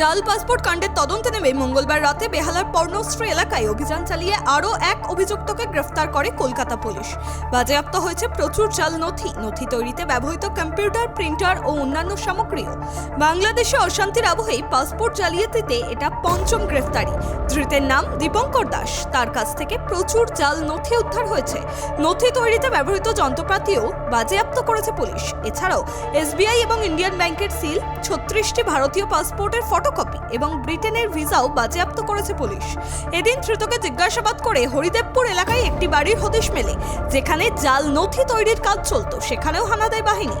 জাল পাসপোর্ট কাণ্ডের তদন্তে নেমে মঙ্গলবার রাতে বেহালার পর্ণশ্রী এলাকায় অভিযান চালিয়ে আরও এক অভিযুক্তকে গ্রেফতার করে কলকাতা পুলিশ। বাজেয়াপ্ত হয়েছে প্রচুর জাল নথি। নথি তৈরিতে ব্যবহৃত কম্পিউটার, প্রিন্টার ও অন্যান্য সামগ্রীও। বাংলাদেশে অশান্তির আবহেই পাসপোর্ট জালিয়াতিতে এটা পঞ্চম গ্রেফতারি। ধৃতের নাম দীপঙ্কর দাস। তার কাছ থেকে প্রচুর জাল নথি উদ্ধার হয়েছে। নথি তৈরিতে ব্যবহৃত যন্ত্রপাতিও বাজেয়াপ্ত করেছে পুলিশ। এছাড়াও এসবিআই এবং ইন্ডিয়ান ব্যাংকের সিল, ছত্রিশটি ভারতীয় পাসপোর্টের ফটোকপি এবং ব্রিটেনের ভিসাও বাজেয়াপ্ত করেছে পুলিশ। এদিন ধৃতকে জিজ্ঞাসাবাদ করে হরিদেবপুর এলাকায় একটি বাড়ির হদিশ মেলে, যেখানে জাল নথি তৈরির কাজ চলত। সেখানেও হানা দেয় বাহিনী।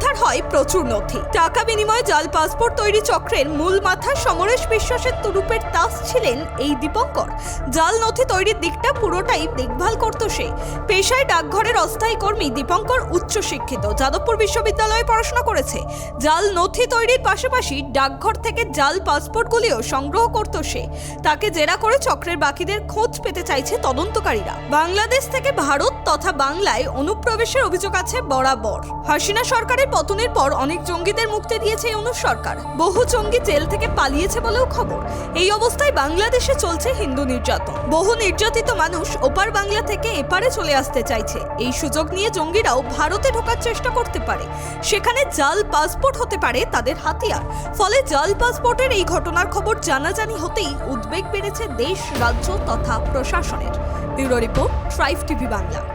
উদ্ধার হয় প্রচুর নথি। টাকা বিনিময়ে জাল পাসপোর্ট তৈরি চক্রের মূল মাথা সমরেশ বিশ্বাসের তুরুপের তাস ছিলেন এই দীপঙ্কর। জাল নথি তৈরির দিকটা পুরোটাই দেখভাল করতো সে। পেশায় ডাকঘরের অস্থায়ী কর্মী দীপঙ্কর উচ্চশিক্ষিত, যাদবপুর বিশ্ববিদ্যালয়ে পড়াশোনা করেছে। জাল নথি তৈরির পাশাপাশি ডাকঘর থেকে জাল পাসপোর্টগুলিও সংগ্রহ করত সে। তাকে জেরা করে চক্রের বাকিদের খোঁজ পেতে চাইছে তদন্তকারীরা। বাংলাদেশ থেকে ভারত তথা বাংলায় অনুপ্রবেশের অভিযোগ আছে বরাবর। হাসিনা সরকারের পতনের পর অনেক জঙ্গিদের মুক্তি দিয়েছে অনু সরকার। বহু জঙ্গি জেল থেকে পালিয়েছে বলেও খবর। এই অবস্থায় বাংলাদেশে চলছে হিন্দু নির্যাতন। বহু নির্যাতিত মানুষ ওপার বাংলা থেকে এপারে চলে আসতে চাইছে। এই সুযোগ নিয়ে জঙ্গিরাও ভারতে ঢোকার চেষ্টা করতে পারে। সেখানে জাল পাসপোর্ট হতে পারে তাদের হাতিয়ার। ফলে জাল পাসপোর্টের এই ঘটনার খবর জানাজানি হতেই উদ্বেগ বেড়েছে দেশ, রাজ্য তথা প্রশাসনের। ব্যুরো রিপোর্ট ট্রাইভ টিভি বাংলা।